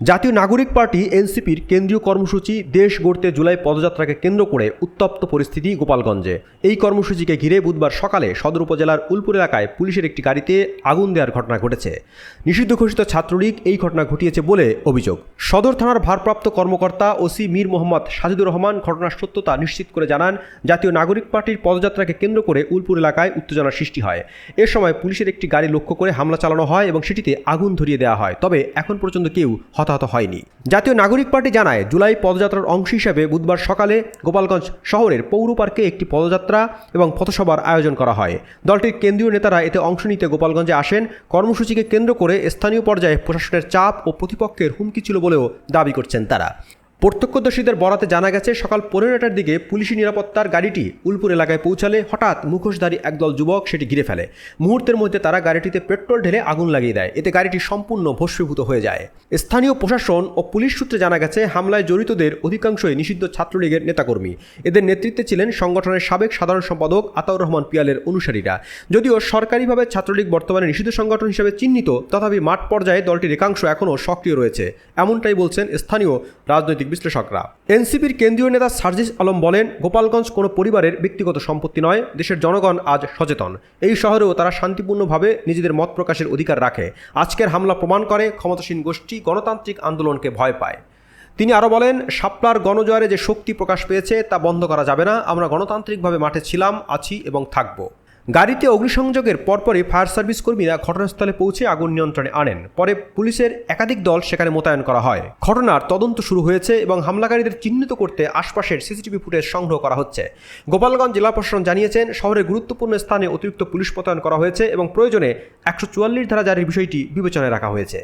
জাতীয় নাগরিক পার্টি এনসিপির কেন্দ্রীয় কর্মসূচি দেশ গড়তে জুলাই পদযাত্রাকে কেন্দ্র করে উত্তপ্ত পরিস্থিতি গোপালগঞ্জে। এই কর্মসূচিকে ঘিরে বুধবার সকালে সদর উপজেলার উলপুর এলাকায় পুলিশের একটি গাড়িতে আগুন দেওয়ার ঘটনা ঘটেছে। নিষিদ্ধ ঘোষিত ছাত্রলীগ এই ঘটনা ঘটিয়েছে বলে অভিযোগ। সদর থানার ভারপ্রাপ্ত কর্মকর্তা ওসি মীর মোহাম্মদ সাজিদুর রহমান ঘটনার সত্যতা নিশ্চিত করে জানান, জাতীয় নাগরিক পার্টির পদযাত্রাকে কেন্দ্র করে উলপুর এলাকায় উত্তেজনার সৃষ্টি হয়। এ সময় পুলিশের একটি গাড়ি লক্ষ্য করে হামলা চালানো হয় এবং সেটিতে আগুন ধরিয়ে দেওয়া হয়। তবে এখন পর্যন্ত কেউ হতাহত হয়নি। জাতীয় নাগরিক পার্টি জানায়, জুলাই পদযাত্রার অংশ হিসেবে বুধবার সকালে গোপালগঞ্জ শহরের পৌর পার্কে একটি পদযাত্রা এবং পথসভার আয়োজন করা হয়। দলটির কেন্দ্রীয় নেতারা এতে অংশ নিতে গোপালগঞ্জে আসেন। কর্মসূচিকে কেন্দ্র করে স্থানীয় পর্যায়ে প্রশাসনের চাপ ও প্রতিপক্ষের হুমকি ছিল বলেও দাবি করছেন তারা। প্রত্যক্ষদর্শীদের বরাতে জানা গেছে, সকাল পনেরোটার দিকে পুলিশি নিরাপত্তার গাড়িটি উলপুর এলাকায় পৌঁছালে হঠাৎ মুখোশধারী একদল যুবক সেটি ঘিরে ফেলে। মুহূর্তের মধ্যে তারা গাড়িটিতে পেট্রোল ঢেলে আগুন লাগিয়ে দেয়। এতে গাড়িটি সম্পূর্ণ ভস্মীভূত হয়ে যায়। স্থানীয় প্রশাসন ও পুলিশ সূত্রে জানা গেছে, হামলায় জড়িতদের অধিকাংশই নিষিদ্ধ ছাত্রলীগের নেতাকর্মী। এদের নেতৃত্বে ছিলেন সংগঠনের সাবেক সাধারণ সম্পাদক আতাউর রহমান পিয়ালের অনুসারীরা। যদিও সরকারিভাবে ছাত্রলীগ বর্তমানে নিষিদ্ধ সংগঠন হিসেবে চিহ্নিত, তথাপি মাঠ পর্যায়ে দলটির একাংশ এখনও সক্রিয় রয়েছে। এমনটাই বলছেন স্থানীয় রাজনৈতিক বিশ্লেষকরা। এনসিপির কেন্দ্রীয় নেতা সার্জিস আলম বলেন, গোপালগঞ্জ কোনো পরিবারের ব্যক্তিগত সম্পত্তি নয়, দেশের জনগণ আজ সচেতন। এই শহরেও তারা শান্তিপূর্ণভাবে নিজেদের মত প্রকাশের অধিকার রাখে। আজকের হামলা প্রমাণ করে ক্ষমতাসীন গোষ্ঠী গণতান্ত্রিক আন্দোলনকে ভয় পায়। তিনি আরও বলেন, শাপলার গণজোয়ারে যে শক্তি প্রকাশ পেয়েছে তা বন্ধ করা যাবে না, আমরা গণতান্ত্রিকভাবে মাঠে ছিলাম, আছি এবং থাকব। গাড়িতে অগ্নিসংযোগের পরপরই ফায়ার সার্ভিস কর্মীরা ঘটনাস্থলে পৌঁছে আগুন নিয়ন্ত্রণে আনেন। পরে পুলিশের একাধিক দল সেখানে মোতায়েন করা হয়। ঘটনার তদন্ত শুরু হয়েছে এবং হামলাকারীদের চিহ্নিত করতে আশপাশের সিসিটিভি ফুটেজ সংগ্রহ করা হচ্ছে। গোপালগঞ্জ জেলা প্রশাসন জানিয়েছেন, শহরের গুরুত্বপূর্ণ স্থানে অতিরিক্ত পুলিশ মোতায়েন করা হয়েছে এবং প্রয়োজনে একশো চুয়াল্লিশ ধারা জারির বিষয়টি বিবেচনায় রাখা হয়েছে।